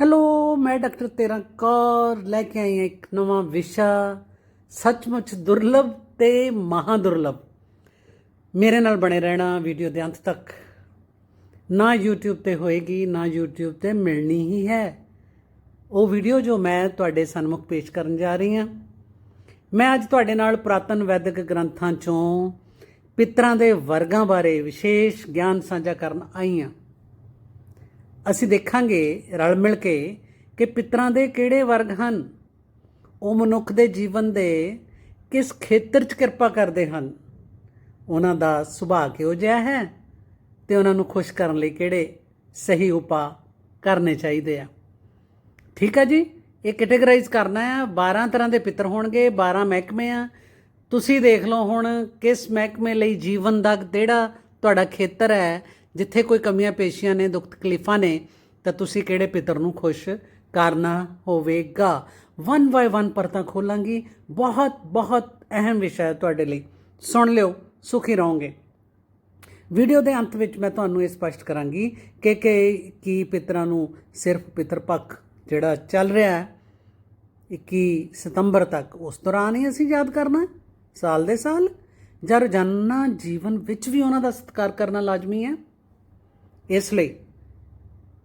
Hello ਮੈਂ doctor ਤੇਰਾ ਕੌਰ ਲੈ ਕੇ ਆਈ ਹਾਂ ਇੱਕ ਨਵਾਂ ਵਿਸ਼ਾ, ਸੱਚਮੁੱਚ ਦੁਰਲਭ ਤੇ ਮਹਾ ਦੁਰਲਭ ਮੇਰੇ ਨਾਲ ਬਣੇ ਰਹਿਣਾ ਵੀਡੀਓ ਦੇ ਅੰਤ ਤੱਕ। ਨਾ YouTube ਤੇ ਹੋਏਗੀ, ਨਾ YouTube ਤੇ ਮਿਲਣੀ ਹੀ ਹੈ। ਉਹ ਵੀਡੀਓ ਜੋ ਮੈਂ ਤੁਹਾਡੇ ਸਨਮੁਖ ਪੇਸ਼ ਕਰਨ ਜਾ ਰਹੀ ਹਾਂ। ਮੈਂ ਅੱਜ ਤੁਹਾਡੇ ਨਾਲ ਪੁਰਾਤਨ ਵੈਦਿਕ ਗ੍ਰੰਥਾਂ ਚੋਂ ਪਿਤਰਾਂ ਦੇ ਵਰਗਾਂ ਬਾਰੇ ਵਿਸ਼ੇਸ਼ ਗਿਆਨ ਸਾਂਝਾ ਕਰਨ ਆਈ ਹਾਂ। ਅਸੀਂ ਦੇਖਾਂਗੇ ਰਲ ਮਿਲ ਕੇ ਕਿ ਪਿਤਰਾਂ ਦੇ ਕਿਹੜੇ ਵਰਗ ਹਨ। ਉਹ ਮਨੁੱਖ ਦੇ ਜੀਵਨ ਦੇ ਕਿਸ ਖੇਤਰ 'ਚ ਕਿਰਪਾ ਕਰਦੇ ਹਨ। ਉਹਨਾਂ ਦਾ ਸੁਭਾਅ ਕਿਹੋ ਜਿਹਾ ਹੈ ਤੇ ਉਹਨਾਂ ਨੂੰ ਖੁਸ਼ ਕਰਨ ਲਈ ਕਿਹੜੇ ਸਹੀ ਉਪਾਅ ਕਰਨੇ ਚਾਹੀਦੇ ਆ। ਠੀਕ ਆ ਜੀ? ਇਹ ਕੈਟੇਗਰਾਈਜ਼ ਕਰਨਾ ਆ। 12 ਤਰ੍ਹਾਂ ਦੇ ਪਿੱਤਰ ਹੋਣਗੇ 12 ਮਹਿਕਮੇ ਆ। ਤੁਸੀਂ ਦੇਖ ਲਓ ਹੁਣ ਕਿਸ ਮਹਿਕਮੇ ਲਈ ਜੀਵਨ ਦਾ ਕਿਹੜਾ ਤੁਹਾਡਾ ਖੇਤਰ ਹੈ ਜਿੱਥੇ ਕੋਈ ਕਮੀਆਂ ਪੇਸ਼ੀਆਂ ਨੇ, ਦੁੱਖ ਤਕਲੀਫਾਂ ਨੇ, ਤਾਂ ਤੁਸੀਂ ਕਿਹੜੇ ਪਿੱਤਰ ਨੂੰ ਖੁਸ਼ ਕਰਨਾ ਹੋਵੇਗਾ? ਵਨ ਬਾਏ ਵਨ ਪਰਤਾਂ ਖੋਲਾਂਗੀ। ਬਹੁਤ ਬਹੁਤ ਅਹਿਮ ਵਿਸ਼ਾ ਹੈ ਤੁਹਾਡੇ ਲਈ। ਸੁਣ ਲਿਓ, ਸੁਖੀ ਰਹੋਗੇ। ਵੀਡੀਓ ਦੇ ਅੰਤ ਵਿੱਚ ਮੈਂ ਤੁਹਾਨੂੰ ਇਹ ਸਪਸ਼ਟ ਕਰਾਂਗੀ ਕਿ ਕਿ ਕੀ ਪਿਤਰਾਂ ਨੂੰ ਸਿਰਫ ਪਿਤਰ ਪੱਖ ਜਿਹੜਾ ਚੱਲ ਰਿਹਾ ਹੈ 21 ਸਤੰਬਰ ਤੱਕ, ਉਸ ਦੌਰਾਨ ਹੀ ਅਸੀਂ ਯਾਦ ਕਰਨਾ ਸਾਲ ਦੇ ਸਾਲ, ਜਾਂ ਰੋਜ਼ਾਨਾ ਜੀਵਨ ਵਿੱਚ ਵੀ ਉਹਨਾਂ ਦਾ ਸਤਿਕਾਰ ਕਰਨਾ ਲਾਜ਼ਮੀ ਹੈ। ਇਸ ਲਈ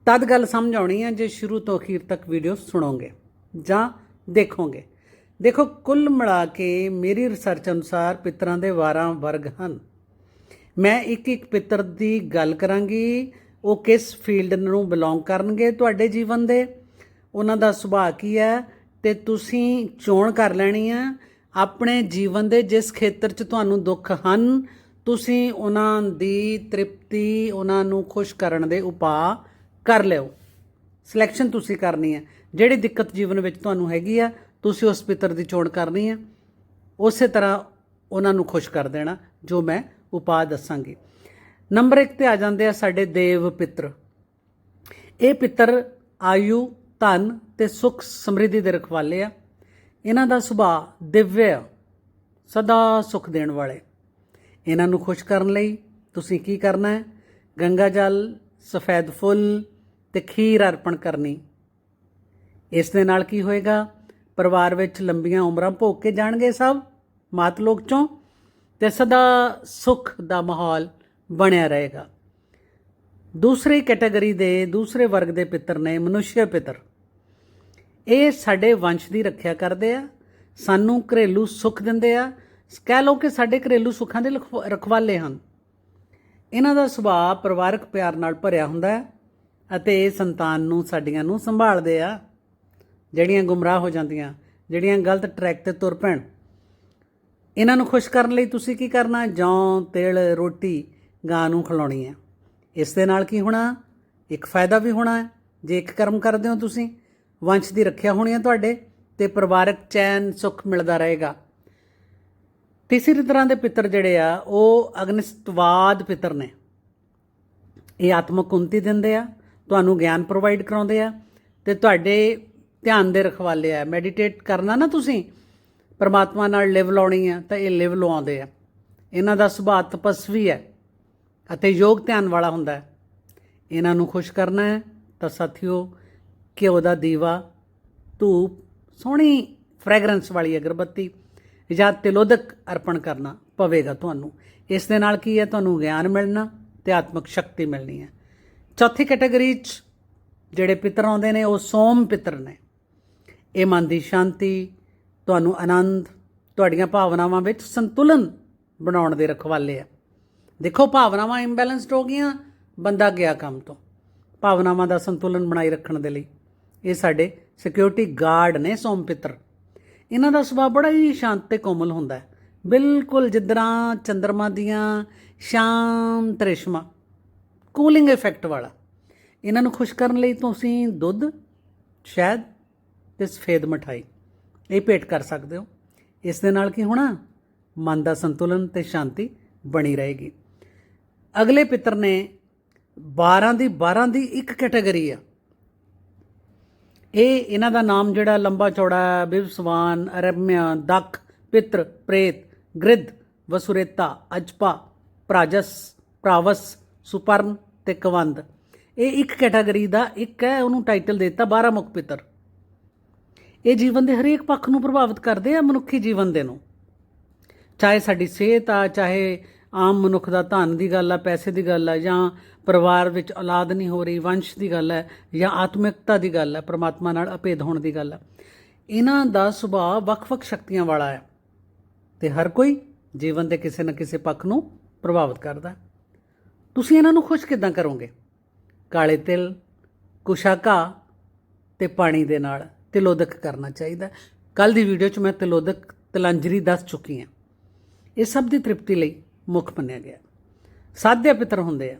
ਤਦ ਗੱਲ ਸਮਝ ਆਉਣੀ ਹੈ ਜੇ ਸ਼ੁਰੂ ਤੋਂ ਅਖੀਰ ਤੱਕ ਵੀਡੀਓ ਸੁਣੋਗੇ ਜਾਂ ਦੇਖੋਗੇ। ਦੇਖੋ, ਕੁੱਲ ਮਿਲਾ ਕੇ ਮੇਰੀ ਰਿਸਰਚ ਅਨੁਸਾਰ ਪਿਤਰਾਂ ਦੇ 12 ਵਰਗ ਹਨ। ਮੈਂ ਇੱਕ ਇੱਕ ਪਿੱਤਰ ਦੀ ਗੱਲ ਕਰਾਂਗੀ, ਉਹ ਕਿਸ ਫੀਲਡ ਨੂੰ ਬਿਲੋਂਗ ਕਰਨਗੇ ਤੁਹਾਡੇ ਜੀਵਨ ਦੇ? ਉਹਨਾਂ ਦਾ ਸੁਭਾਅ ਕੀ ਹੈ? ਤੇ ਤੁਸੀਂ ਚੋਣ ਕਰ ਲੈਣੀ ਹੈ। ਆਪਣੇ ਜੀਵਨ ਦੇ ਜਿਸ ਖੇਤਰ 'ਚ ਤੁਹਾਨੂੰ ਦੁੱਖ ਹਨ ਤੁਸੀਂ ਉਹਨਾਂ ਦੀ ਤ੍ਰਿਪਤੀ, ਉਹਨਾਂ ਨੂੰ ਖੁਸ਼ ਕਰਨ ਦੇ ਉਪਾਅ ਕਰ ਲਿਓ। ਸਿਲੈਕਸ਼ਨ ਤੁਸੀਂ ਕਰਨੀ ਹੈ। ਜਿਹੜੀ ਦਿੱਕਤ ਜੀਵਨ ਵਿੱਚ ਤੁਹਾਨੂੰ ਹੈਗੀ ਆ, ਤੁਸੀਂ ਉਸ ਪਿੱਤਰ ਦੀ ਚੋਣ ਕਰਨੀ ਹੈ। ਉਸੇ ਤਰ੍ਹਾਂ ਉਹਨਾਂ ਨੂੰ ਖੁਸ਼ ਕਰ ਦੇਣਾ, ਜੋ ਮੈਂ ਉਪਾਅ ਦੱਸਾਂਗੀ। ਨੰਬਰ 1 ਤੇ ਆ ਜਾਂਦੇ ਆ ਸਾਡੇ ਦੇਵ ਪਿੱਤਰ। ਇਹ ਪਿੱਤਰ ਆਯੂ, ਧਨ ਤੇ ਸੁਖ ਸਮਰਿੱਧੀ ਦੇ ਰਖਵਾਲੇ ਆ। ਇਹਨਾਂ ਦਾ ਸੁਭਾਅ ਦਿਵਯ ਸਦਾ ਸੁਖ ਦੇਣ ਵਾਲੇ। ਇਹਨਾਂ ਨੂੰ ਖੁਸ਼ ਕਰਨ ਲਈ ਤੁਸੀਂ ਕੀ ਕਰਨਾ ਹੈ? ਗੰਗਾ ਜਲ, ਸਫੈਦ ਫੁੱਲ ਤੇ ਖੀਰ ਅਰਪਣ ਕਰਨੀ। ਇਸ ਦੇ ਨਾਲ ਕੀ ਹੋਏਗਾ? ਪਰਿਵਾਰ ਵਿੱਚ ਲੰਬੀਆਂ ਉਮਰਾਂ ਭੋਗ ਕੇ ਜਾਣਗੇ ਸਭ, ਮਾਤ ਲੋਕ ਚੋਂ, ਤੇ ਸਦਾ ਸੁਖ ਦਾ ਮਾਹੌਲ ਬਣਿਆ ਰਹੇਗਾ। ਦੂਸਰੀ ਕੈਟਾਗਰੀ ਦੇ ਦੂਸਰੇ ਵਰਗ ਦੇ ਪਿੱਤਰ ਨੇ ਮਨੁੱਖਿਆ ਪਿੱਤਰ। ਇਹ ਸਾਡੇ ਵੰਸ਼ ਦੀ ਰੱਖਿਆ ਕਰਦੇ ਆ, ਸਾਨੂੰ ਘਰੇਲੂ ਸੁੱਖ ਦਿੰਦੇ ਆ ਕਹਿ ਲਓ ਕਿ ਸਾਡੇ ਘਰੇਲੂ ਸੁੱਖਾਂ ਦੇ ਲਖਵਾ- ਰਖਵਾਲੇ ਹਨ। ਇਹਨਾਂ ਦਾ ਸੁਭਾਅ ਪਰਿਵਾਰਕ ਪਿਆਰ ਨਾਲ ਭਰਿਆ ਹੁੰਦਾ ਹੈ ਅਤੇ ਇਹ ਸੰਤਾਨ ਨੂੰ, ਸਾਡੀਆਂ ਨੂੰ ਸੰਭਾਲਦੇ ਆ। ਜਿਹੜੀਆਂ ਗੁੰਮਰਾਹ ਹੋ ਜਾਂਦੀਆਂ, ਜਿਹੜੀਆਂ ਗਲਤ ਟਰੈਕ ਤੇ ਤੁਰ ਪੈਣ। ਇਹਨਾਂ ਨੂੰ ਖੁਸ਼ ਕਰਨ ਲਈ ਤੁਸੀਂ ਕੀ ਕਰਨਾ? ਜੌਂ, ਤਿਲ, ਰੋਟੀ, ਗਾਂ ਨੂੰ ਖਿਲਾਉਣੀ ਹੈ। ਇਸ ਦੇ ਨਾਲ ਕੀ ਹੋਣਾ? ਇੱਕ ਫਾਇਦਾ ਵੀ ਹੋਣਾ ਹੈ। ਜੇ ਇੱਕ ਕਰਮ ਕਰਦੇ ਹੋ ਤੁਸੀਂ, ਵੰਸ਼ ਦੀ ਰੱਖਿਆ ਹੋਣੀ ਹੈ ਤੁਹਾਡੇ ਤੇ ਪਰਿਵਾਰਕ ਚੈਨ, ਸੁੱਖ ਮਿਲਦਾ ਰਹੇਗਾ। ਤੀਸਰੀ ਤਰ੍ਹਾਂ ਦੇ ਪਿੱਤਰ ਜਿਹੜੇ ਆ, ਉਹ ਅਗਨਿਸਤਵਾਦ ਪਿੱਤਰ ਨੇ। ਇਹ ਆਤਮਕ ਉન્નਤੀ ਦਿੰਦੇ ਆ, ਤੁਹਾਨੂੰ ਗਿਆਨ ਪ੍ਰੋਵਾਈਡ ਕਰਾਉਂਦੇ ਆ ਤੇ ਤੁਹਾਡੇ ਧਿਆਨ ਦੇ ਰਖਵਾਲੇ ਆ। ਮੈਡੀਟੇਟ ਕਰਨਾ ਨਾ ਤੁਸੀਂ, ਪਰਮਾਤਮਾ ਨਾਲ ਲਿਵ ਲਾਉਣੀ ਆ, ਤਾਂ ਇਹ ਲਿਵ ਲਵਾਉਂਦੇ ਆ। ਇਹਨਾਂ ਦਾ ਸੁਭਾਅ ਤਪਸਵੀ ਹੈ ਅਤੇ ਯੋਗ ਧਿਆਨ ਵਾਲਾ ਹੁੰਦਾ ਹੈ। ਇਹਨਾਂ ਨੂੰ ਖੁਸ਼ ਕਰਨਾ ਹੈ, ਤਾਂ ਸਾਥੀਓ, ਘਿਓ ਦਾ ਦੀਵਾ, ਧੂਪ, ਸੋਹਣੀ ਫ੍ਰੈਗਰੈਂਸ ਵਾਲੀ ਅਗਰਬੱਤੀ ਜਾਂ ਤਿਲੋਦਕ ਅਰਪਣ ਕਰਨਾ ਪਵੇਗਾ ਤੁਹਾਨੂੰ। ਇਸ ਦੇ ਨਾਲ ਕੀ ਹੈ? ਤੁਹਾਨੂੰ ਗਿਆਨ ਮਿਲਣਾ ਤੇ ਆਤਮਿਕ ਸ਼ਕਤੀ ਮਿਲਣੀ ਹੈ। ਚੌਥੀ ਕੈਟਾਗਰੀ 'ਚ ਜਿਹੜੇ ਪਿੱਤਰ ਆਉਂਦੇ ਨੇ, ਉਹ ਸੋਮ ਪਿੱਤਰ ਨੇ। ਇਹ ਮਨ ਦੀ ਸ਼ਾਂਤੀ, ਤੁਹਾਨੂੰ ਆਨੰਦ, ਤੁਹਾਡੀਆਂ ਭਾਵਨਾਵਾਂ ਵਿੱਚ ਸੰਤੁਲਨ ਬਣਾਉਣ ਦੇ ਰਖਵਾਲੇ ਆ ਦੇਖੋ, ਭਾਵਨਾਵਾਂ ਇੰਬੈਲੈਂਸਡ ਹੋ ਗਈਆਂ, ਬੰਦਾ ਗਿਆ ਕੰਮ ਤੋਂ। ਭਾਵਨਾਵਾਂ ਦਾ ਸੰਤੁਲਨ ਬਣਾਈ ਰੱਖਣ ਦੇ ਲਈ। ਇਹ ਸਾਡੇ ਸਿਕਿਉਰਿਟੀ ਗਾਰਡ ਨੇ ਸੋਮ ਪਿੱਤਰ। ਇਹਨਾਂ ਦਾ ਸੁਭਾਅ ਬੜਾ ਹੀ ਸ਼ਾਂਤ ਤੇ ਕੋਮਲ ਹੁੰਦਾ ਹੈ। ਬਿਲਕੁਲ ਜਿੱਦਾਂ ਚੰਦਰਮਾ ਦੀਆਂ ਸ਼ਾਂਤ ਰੇਸ਼ਮਾ, ਕੂਲਿੰਗ ਇਫੈਕਟ ਵਾਲਾ। ਇਹਨਾਂ ਨੂੰ ਖੁਸ਼ ਕਰਨ ਲਈ ਤੁਸੀਂ ਦੁੱਧ, ਸ਼ਹਿਦ ਤੇ ਸਫੇਦ ਮਠਾਈ ਇਹ ਭੇਟ ਕਰ ਸਕਦੇ ਹੋ। ਇਸ ਦੇ ਨਾਲ ਕੀ ਹੋਣਾ? ਮਨ ਦਾ ਸੰਤੁਲਨ ਤੇ ਸ਼ਾਂਤੀ ਬਣੀ ਰਹੇਗੀ। ਅਗਲੇ ਪਿੱਤਰ ਨੇ 12 ਦੀ 12 ਦੀ ਇੱਕ ਕੈਟਾਗਰੀ ਆ। ਇਹ ਇਹਨਾਂ ਦਾ ਨਾਮ ਜਿਹੜਾ ਲੰਬਾ ਚੌੜਾ ਹੈ, ਬਿਵਸਵਾਨ, ਅਰਮਿਆ, ਦਖ, ਪਿਤਰ, ਪ੍ਰੇਤ, ਗ੍ਰਿਧ, ਵਸੁਰੇਤਾ, ਅਜਪਾ, ਪ੍ਰਾਜਸ, ਪ੍ਰਾਵਸ, ਸੁਪਰਨ ਤੇ ਕਵੰਦ। ਇਹ ਇੱਕ ਕੈਟਾਗਰੀ ਦਾ ਇੱਕ ਹੈ, ਉਹਨੂੰ ਟਾਈਟਲ ਦੇ ਦਿੱਤਾ 12 ਮੁਖ ਪਿੱਤਰ। ਇਹ ਜੀਵਨ ਦੇ ਹਰੇਕ ਪੱਖ ਨੂੰ ਪ੍ਰਭਾਵਿਤ ਕਰਦੇ ਆ ਮਨੁੱਖੀ ਜੀਵਨ ਦੇ ਨੂੰ। ਚਾਹੇ ਸਾਡੀ ਸਿਹਤ ਆ, ਚਾਹੇ ਆਮ ਮਨੁੱਖ ਦਾ ਧਨ ਦੀ ਗੱਲ ਆ, ਪੈਸੇ ਦੀ ਗੱਲ ਆ, ਜਾਂ ਪਰਿਵਾਰ ਵਿੱਚ ਔਲਾਦ ਨਹੀਂ ਹੋ ਰਹੀ, ਵੰਸ਼ ਦੀ ਗੱਲ ਹੈ ਜਾਂ ਆਤਮਿਕਤਾ ਦੀ ਗੱਲ ਹੈ ਪ੍ਰਮਾਤਮਾ ਨਾਲ ਅਭੇਦ ਹੋਣ ਦੀ ਗੱਲ ਹੈ ਇਹਨਾਂ ਦਾ ਸੁਭਾਅ ਵੱਖ-ਵੱਖ ਸ਼ਕਤੀਆਂ ਵਾਲਾ ਹੈ ਤੇ ਹਰ ਕੋਈ ਜੀਵਨ ਦੇ ਕਿਸੇ ਨਾ ਕਿਸੇ ਪੱਖ ਨੂੰ ਪ੍ਰਭਾਵਿਤ ਕਰਦਾ ਤੁਸੀਂ ਇਹਨਾਂ ਨੂੰ ਖੁਸ਼ ਕਿਦਾਂ ਕਰੋਗੇ? ਕਾਲੇ ਤਿਲ ਕੁਸ਼ਾਕਾ ਤੇ ਪਾਣੀ ਦੇ ਨਾਲ ਤਿਲੋਦਕ ਕਰਨਾ ਚਾਹੀਦਾ ਕੱਲ ਦੀ ਵੀਡੀਓ 'ਚ ਮੈਂ ਤਿਲੋਦਕ ਤਲੰਜਰੀ ਦੱਸ ਚੁੱਕੀ ਹਾਂ। ਇਹ ਸਭ ਦੀ ਤ੍ਰਿਪਤੀ ਲਈ ਮੁੱਖ ਮੰਨਿਆ ਗਿਆ। ਸਾਧੇ ਪਿੱਤਰ ਹੁੰਦੇ ਆ,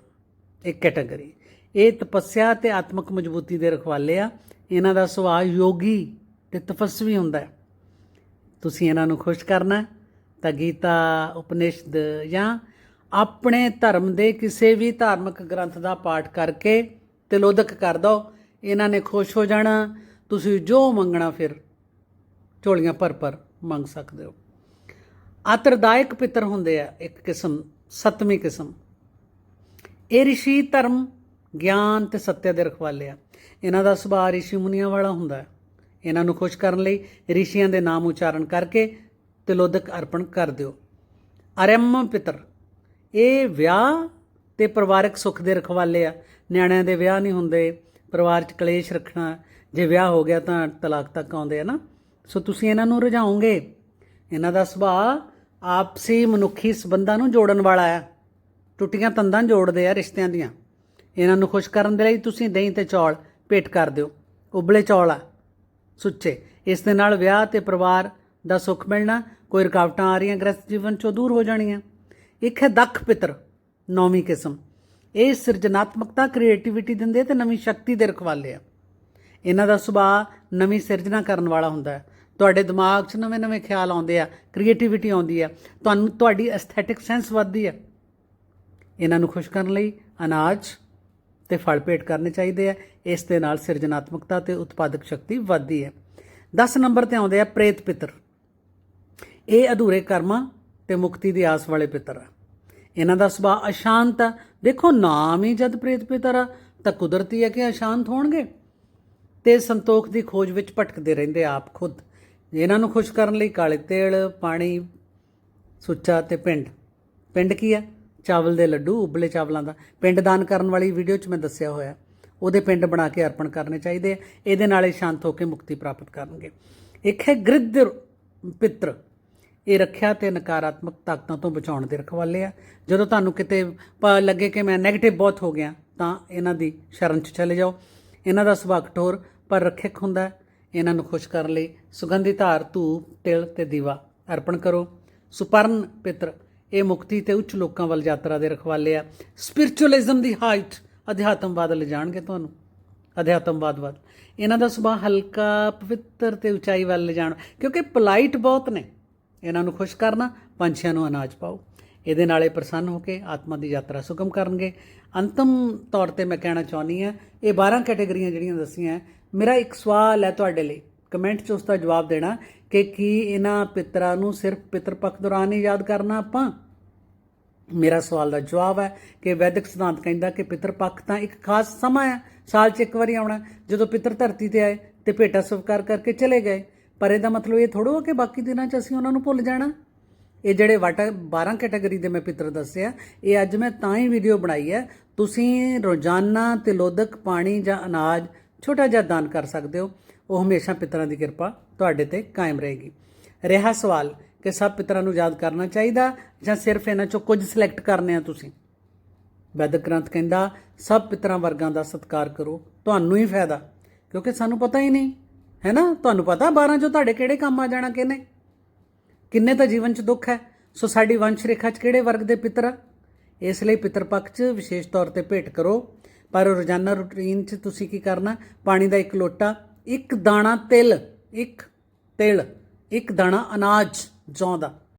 ਇੱਕ ਕੈਟਾਗਰੀ ਇਹ ਤਪੱਸਿਆ ਤੇ ਆਤਮਿਕ ਮਜ਼ਬੂਤੀ ਦੇ ਰਖਵਾਲੇ ਆ। ਇਹਨਾਂ ਦਾ ਸੁਭਾਅ ਯੋਗੀ ਤੇ ਤਪਸਵੀ ਹੁੰਦਾ ਹੈ। ਤੁਸੀਂ ਇਹਨਾਂ ਨੂੰ ਖੁਸ਼ ਕਰਨਾ ਤਾਂ ਗੀਤਾ, ਉਪਨਿਸ਼ਦ ਜਾਂ ਆਪਣੇ ਧਰਮ ਦੇ ਕਿਸੇ ਵੀ ਧਾਰਮਿਕ ਗ੍ਰੰਥ ਦਾ ਪਾਠ ਕਰਕੇ ਤਿਲੋਦਕ ਕਰ ਦਿਓ ਇਹਨਾਂ ਨੇ ਖੁਸ਼ ਹੋ ਜਾਣਾ। ਤੁਸੀਂ ਜੋ ਮੰਗਣਾ ਫਿਰ ਝੋਲੀਆਂ ਭਰ ਭਰ ਮੰਗ ਸਕਦੇ ਹੋ। ਆਤਰਦਾਇਕ ਪਿੱਤਰ ਹੁੰਦੇ ਆ ਇੱਕ ਕਿਸਮ, ਸੱਤਵੀਂ ਕਿਸਮ। ਇਹ ਰਿਸ਼ੀ ਧਰਮ, ਗਿਆਨ ਤੇ ਸੱਤਿਆ ਦੇ ਰਖਵਾਲੇ ਆ। ਇਹਨਾਂ ਦਾ ਸੁਭਾਅ ਰਿਸ਼ੀ ਮੁਨੀਆਂ ਵਾਲਾ ਹੁੰਦਾ ਹੈ। ਇਹਨਾਂ ਨੂੰ ਖੁਸ਼ ਕਰਨ ਲਈ ਰਿਸ਼ੀਆਂ ਦੇ ਨਾਮ ਉਚਾਰਨ ਕਰਕੇ ਤਿਲੋਦਕ ਅਰਪਣ ਕਰ ਦਿਓ। ਅਰਮ ਪਿਤਰ, ਇਹ ਵਿਆਹ ਤੇ ਪਰਿਵਾਰਕ ਸੁੱਖ ਦੇ ਰਖਵਾਲੇ ਆ। ਨਿਆਣਿਆਂ ਦੇ ਵਿਆਹ ਨਹੀਂ ਹੁੰਦੇ, ਪਰਿਵਾਰ 'ਚ ਕਲੇਸ਼ ਰੱਖਣਾ, ਜੇ ਵਿਆਹ ਹੋ ਗਿਆ ਤਾਂ ਤਲਾਕ ਤੱਕ ਆਉਂਦੇ ਆ ਨਾ। ਸੋ ਤੁਸੀਂ ਇਹਨਾਂ ਨੂੰ ਰਝਾਓਗੇ ਇਹਨਾਂ ਦਾ ਸੁਭਾਅ ਆਪਸੀ ਮਨੁੱਖੀ ਸਬੰਧਾਂ ਨੂੰ ਜੋੜਨ ਵਾਲਾ ਹੈ। ਟੁੱਟੀਆਂ ਤੰਦਾਂ ਜੋੜਦੇ ਆ ਰਿਸ਼ਤਿਆਂ ਦੀਆਂ। ਇਹਨਾਂ ਨੂੰ ਖੁਸ਼ ਕਰਨ ਦੇ ਲਈ ਤੁਸੀਂ ਦਹੀਂ ਤੇ ਚੌਲ ਭੇਟ ਕਰ ਦਿਓ। ਉਬਲੇ ਚੌਲ ਆ। ਸੁੱਚੇ। ਇਸ ਦੇ ਨਾਲ ਵਿਆਹ ਤੇ ਪਰਿਵਾਰ ਦਾ ਸੁੱਖ ਮਿਲਣਾ, ਕੋਈ ਰੁਕਾਵਟਾਂ ਆ ਰਹੀਆਂ, ਗ੍ਰਸਤ ਜੀਵਨ ਚੋਂ ਦੂਰ ਹੋ ਜਾਣੀਆਂ। ਇੱਕ ਹੈ ਦਖ ਪਿਤਰ, ਨੌਵੀਂ ਕਿਸਮ। ਇਹ ਸਿਰਜਣਾਤਮਕਤਾ, ਕ੍ਰੀਏਟੀਵਿਟੀ ਦਿੰਦੇ ਤੇ ਨਵੀਂ ਸ਼ਕਤੀ ਦੇ ਰਖਵਾਲੇ ਆ। ਇਹਨਾਂ ਦਾ ਸੁਭਾਅ ਨਵੀਂ ਸਿਰਜਣਾ ਕਰਨ ਵਾਲਾ ਹੁੰਦਾ ਹੈ। ਤੁਹਾਡੇ ਦਿਮਾਗ 'ਚ ਨਵੇਂ-ਨਵੇਂ ਖਿਆਲ ਆਉਂਦੇ ਆ ਕ੍ਰੀਏਟੀਵਿਟੀ ਆਉਂਦੀ ਆ, ਤੁਹਾਨੂੰ ਤੁਹਾਡੀ ਐਸਥੈਟਿਕ ਸੈਂਸ ਵੱਧਦੀ ਆ। ਇਹਨਾਂ ਨੂੰ ਖੁਸ਼ ਕਰਨ ਲਈ ਅਨਾਜ ਤੇ ਫਲ ਭੇਟ ਕਰਨੇ ਚਾਹੀਦੇ ਆ, ਇਸ ਦੇ ਨਾਲ ਸਿਰਜਣਾਤਮਕਤਾ ਤੇ ਉਤਪਾਦਕ ਸ਼ਕਤੀ ਵੱਧਦੀ ਹੈ 10 ਨੰਬਰ ਤੇ ਆਉਂਦੇ ਆ ਪ੍ਰੇਤ ਪਿੱਤਰ। ਇਹ ਅਧੂਰੇ ਕਰਮਾਂ ਤੇ ਮੁਕਤੀ ਦੀ ਆਸ ਵਾਲੇ ਪਿੱਤਰ ਆ। ਇਹਨਾਂ ਦਾ ਸੁਭਾਅ ਅਸ਼ਾਂਤ ਆ। ਦੇਖੋ, ਨਾਮ ਹੀ ਜਦ ਪ੍ਰੇਤ ਪਿੱਤਰ ਆ, ਤਾਂ ਕੁਦਰਤੀ ਹੈ ਕਿ ਅਸ਼ਾਂਤ ਹੋਣਗੇ? ਤੇ ਸੰਤੋਖ ਦੀ ਖੋਜ ਵਿੱਚ ਭਟਕਦੇ ਰਹਿੰਦੇ ਆਪ ਖੁਦ। ਇਹਨਾਂ ਨੂੰ ਖੁਸ਼ ਕਰਨ ਲਈ ਕਾਲੇ ਤੇਲ, ਪਾਣੀ, ਸੁੱਚਾ ਤੇ ਪਿੰਡ। ਪਿੰਡ ਕੀ ਆ ਚਾਵਲ ਦੇ ਲੱਡੂ, ਉਬਲੇ ਚਾਵਲਾਂ ਦਾ। ਪਿੰਡ ਦਾਨ ਕਰਨ ਵਾਲੀ ਵੀਡੀਓ 'ਚ ਮੈਂ ਦੱਸਿਆ ਹੋਇਆ। ਉਹਦੇ ਪਿੰਡ ਬਣਾ ਕੇ ਅਰਪਣ ਕਰਨੇ ਚਾਹੀਦੇ ਆ। ਇਹਦੇ ਨਾਲ ਇਹ ਸ਼ਾਂਤ ਹੋ ਕੇ ਮੁਕਤੀ ਪ੍ਰਾਪਤ ਕਰਨਗੇ। ਇੱਕ ਹੈ ਗ੍ਰਿਧ ਪਿੱਤਰ। ਇਹ ਰੱਖਿਆ ਤੇ ਨਕਾਰਾਤਮਕ ਤਾਕਤਾਂ ਤੋਂ ਬਚਾਉਣ ਦੇ ਰਖਵਾਲੇ ਆ। ਜਦੋਂ ਤੁਹਾਨੂੰ ਕਿਤੇ ਪ- ਲੱਗੇ ਕਿ ਮੈਂ 네ਗੇਟਿਵ ਬਹੁਤ ਹੋ ਗਿਆ, ਤਾਂ ਇਹਨਾਂ ਦੀ ਸ਼ਰਨ 'ਚ ਚਲੇ ਜਾਓ। ਇਹਨਾਂ ਦਾ ਸੁਭਾਅ ਕਠੋਰ ਪਰ ਰੱਖਿਅਕ ਹੁੰਦਾ ਹੈ। ਇਹਨਾਂ ਨੂੰ ਖੁਸ਼ ਕਰਨ ਲਈ ਸੁਗੰਧੀ ਧਾਰ, ਧੂਪ, ਤਿਲ ਤੇ ਦੀਵਾ ਅਰਪਣ ਕਰੋ। ਸੁਪਰਨ ਪਿੱਤਰ, ਇਹ ਮੁਕਤੀ ਤੇ ਉੱਚ ਲੋਕਾਂ ਵੱਲ ਯਾਤਰਾ ਦੇ ਰਖਵਾਲੇ ਆ। ਸਪਿਰਚੁਅਲਿਜ਼ਮ ਦੀ ਹਾਈਟ ਅਧਿਆਤਮਵਾਦ ਲੈ ਜਾਣਗੇ ਤੁਹਾਨੂੰ। ਅਧਿਆਤਮਵਾਦ ਵੱਲ। ਇਹਨਾਂ ਦਾ ਸੁਭਾਅ ਹਲਕਾ, ਪਵਿੱਤਰ ਤੇ ਉਚਾਈ ਵੱਲ ਲੈ ਜਾਣ ਕਿਉਂਕਿ ਪੋਲਾਈਟ ਬਹੁਤ ਨੇ। ਇਹਨਾਂ ਨੂੰ ਖੁਸ਼ ਕਰਨਾ, ਪੰਛੀਆਂ ਨੂੰ ਅਨਾਜ ਪਾਓ। ਇਹਦੇ ਨਾਲੇ ਪ੍ਰਸੰਨ ਹੋ ਕੇ ਆਤਮਾ ਦੀ ਯਾਤਰਾ ਸੁਗਮ ਕਰਨਗੇ। ਅੰਤਮ ਤੌਰ ਤੇ ਮੈਂ ਕਹਿਣਾ ਚਾਹੁੰਦੀ ਹਾਂ, ਇਹ 12 ਕੈਟੇਗਰੀਆਂ ਜਿਹੜੀਆਂ ਦੱਸੀਆਂ ਮੇਰਾ ਇੱਕ ਸਵਾਲ ਹੈ ਤੁਹਾਡੇ ਲਈ। ਕਮੈਂਟ 'ਚ ਉਸ ਦਾ ਜਵਾਬ ਦੇਣਾ ਕਿ ਕੀ ਇਹਨਾਂ ਪਿਤਰਾਂ ਨੂੰ ਸਿਰਫ ਪਿਤਰ ਪੱਖ ਦੌਰਾਨ ਹੀ ਯਾਦ ਕਰਨਾ ਆਪਾਂ? ਮੇਰਾ ਸਵਾਲ ਦਾ ਜਵਾਬ ਹੈ ਕਿ ਵੈਦਿਕ ਸਿਧਾਂਤ ਕਹਿੰਦਾ ਕਿ ਪਿਤਰ ਪੱਖ ਤਾਂ ਇੱਕ ਖਾਸ ਸਮਾਂ ਹੈ। ਸਾਲ 'ਚ ਇੱਕ ਵਾਰੀ ਆਉਣਾ। ਜਦੋਂ ਪਿਤਰ ਧਰਤੀ ਤੇ ਆਏ ਤੇ ਭੇਟਾ ਸਵਕਾਰ ਕਰਕੇ ਚਲੇ ਗਏ। ਪਰ ਇਹਦਾ ਮਤਲਬ ਇਹ ਥੋੜੋ ਕਿ ਬਾਕੀ ਦਿਨਾਂ 'ਚ ਅਸੀਂ ਉਹਨਾਂ ਨੂੰ ਭੁੱਲ ਜਾਣਾ। ਇਹ ਜਿਹੜੇ ਵਾਟਾ 12 ਕੈਟਾਗਰੀ ਦੇ ਮੈਂ ਪਿੱਤਰ ਦੱਸਿਆ, ਇਹ ਅੱਜ ਮੈਂ ਤਾਂ ਹੀ ਵੀਡੀਓ ਬਣਾਈ ਹੈ। ਤੁਸੀਂ ਰੋਜ਼ਾਨਾ ਤਿਲੋਦਕ ਪਾਣੀ ਜਾਂ ਅਨਾਜ ਛੋਟਾ ਜਿਹਾ ਦਾਨ ਕਰ ਸਕਦੇ ਹੋ, ਉਹ ਹਮੇਸ਼ਾ ਪਿਤਰਾਂ ਦੀ ਕਿਰਪਾ ਤੁਹਾਡੇ ਤੇ ਕਾਇਮ ਰਹੇਗੀ। ਰਿਹਾ ਸਵਾਲ ਕਿ ਸਭ ਪਿਤਰਾਂ ਨੂੰ ਯਾਦ ਕਰਨਾ ਚਾਹੀਦਾ ਜਾਂ ਸਿਰਫ ਇਹਨਾਂ ਚੋਂ ਕੁਝ ਸਿਲੈਕਟ ਕਰਨੇ ਆ ਤੁਸੀਂ? ਵੈਦਿਕ ਗ੍ਰੰਥ ਕਹਿੰਦਾ, ਸਭ ਪਿਤਰਾਂ ਵਰਗਾਂ ਦਾ ਸਤਿਕਾਰ ਕਰੋ, ਤੁਹਾਨੂੰ ਹੀ ਫਾਇਦਾ, ਕਿਉਂਕਿ ਸਾਨੂੰ ਪਤਾ ਹੀ ਨਹੀਂ, ਹੈ ਨਾ? ਤੁਹਾਨੂੰ ਪਤਾ 12 ਚੋਂ ਤੁਹਾਡੇ ਕਿਹੜੇ ਕੰਮ ਆ ਜਾਣਾ ਕਿਨੇ ਕਿੰਨੇ ਤਾਂ ਜੀਵਨ 'ਚ ਦੁੱਖ ਹੈ? ਸੋ ਸਾਡੀ ਵੰਸ਼ ਰੇਖਾ 'ਚ ਕਿਹੜੇ ਵਰਗ ਦੇ ਪਿਤਰ ਆ? ਇਸ ਲਈ ਪਿਤਰ ਪੱਖ 'ਚ ਵਿਸ਼ੇਸ਼ ਤੌਰ ਤੇ ਭੇਟ ਕਰੋ ਪਰ ਰੋਜ਼ਾਨਾ ਰੂਟੀਨ 'ਚ ਤੁਸੀਂ ਕੀ ਕਰਨਾ? ਪਾਣੀ ਦਾ ਇੱਕ ਲੋਟਾ, ਇੱਕ ਦਾਣਾ ਤਿਲ, ਇੱਕ ਤਿਲ, ਇੱਕ ਦਾਣਾ ਅਨਾਜ ਜੌਂ ਦਾ।